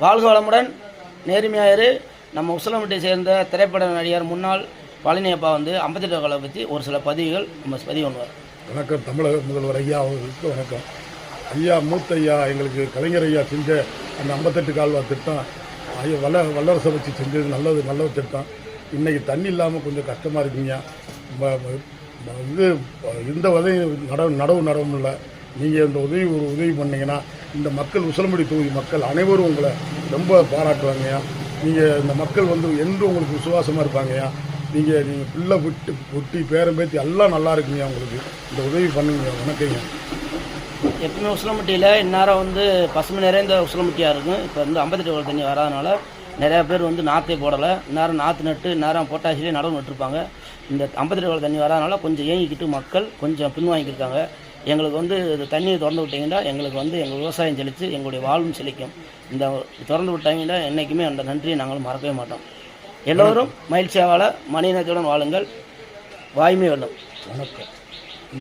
வாழ்க வளமுடன். நேர்மையாயிரு நம்ம உசிலம்பட்டியை சேர்ந்த திரைப்பட நடிகர் முன்னாள் பழனியப்பா வந்து ஐம்பத்தெட்டு காலை பற்றி ஒரு சில பதிவுகள் நம்ம பதிவு பண்ணுவார். வணக்கம். தமிழக முதல்வர் ஐயா அவர்களுக்கு வணக்கம். ஐயா மூத்த ஐயா எங்களுக்கு கலைஞர் ஐயா செஞ்ச அந்த ஐம்பத்தெட்டு கால்வா திட்டம் ஐயா வல்ல வல்லரசை வச்சு செஞ்சது நல்லது நல்ல திட்டம். இன்றைக்கி தண்ணி இல்லாமல் கொஞ்சம் கஷ்டமாக இருக்குங்க. இது இந்த வதையும் நடவு நடவு நடவுமில்ல நீங்கள் இந்த உதவி ஒரு உதவி பண்ணீங்கன்னா இந்த மக்கள் உசிலம்படி தொகுதி மக்கள் அனைவரும் உங்களை ரொம்ப பாராட்டுவாங்கய்யா. நீங்கள் இந்த மக்கள் வந்து என்றும் உங்களுக்கு விசுவாசமாக இருப்பாங்கய்யா. நீங்கள் நீங்கள் பிள்ளை விட்டு ஒட்டி பேரம் பேத்தி எல்லாம் நல்லா இருக்குங்கய்யா உங்களுக்கு. இந்த உதவி பண்ணுங்க வணக்கங்க எப்பவுமே உசிலம்பட்டியில் இந்நேரம் வந்து பசுமை நிறைந்த உசிலம்பட்டியாக இருக்கும். இப்போ வந்து ஐம்பத்தெட்டு கால தண்ணி வராதனால நிறையா பேர் வந்து நாற்றே போடலை. இந்நேரம் நாற்று நட்டு இந்நேரம் பொட்டாசிலே நடவு நட்டுருப்பாங்க. இந்த ஐம்பத்தி ரெண்டு தண்ணி வராதனால கொஞ்சம் ஏங்கிக்கிட்டு மக்கள் கொஞ்சம் பின்வாங்கியிருக்காங்க எங்களுக்கு வந்து இது தண்ணியை திறந்து விட்டிங்கன்னா எங்களுக்கு வந்து எங்கள் விவசாயம் செழித்து எங்களுடைய வாழ்வும் செழிக்கும். இந்த திறந்து விட்டாங்கன்னா என்றைக்குமே அந்த நன்றியை நாங்கள் மறக்கவே மாட்டோம். எல்லோரும் மகிழ்ச்சியாவால மனிதத்துடன் வாழுங்கள். வாய்மை வெல்லும் வணக்கம்.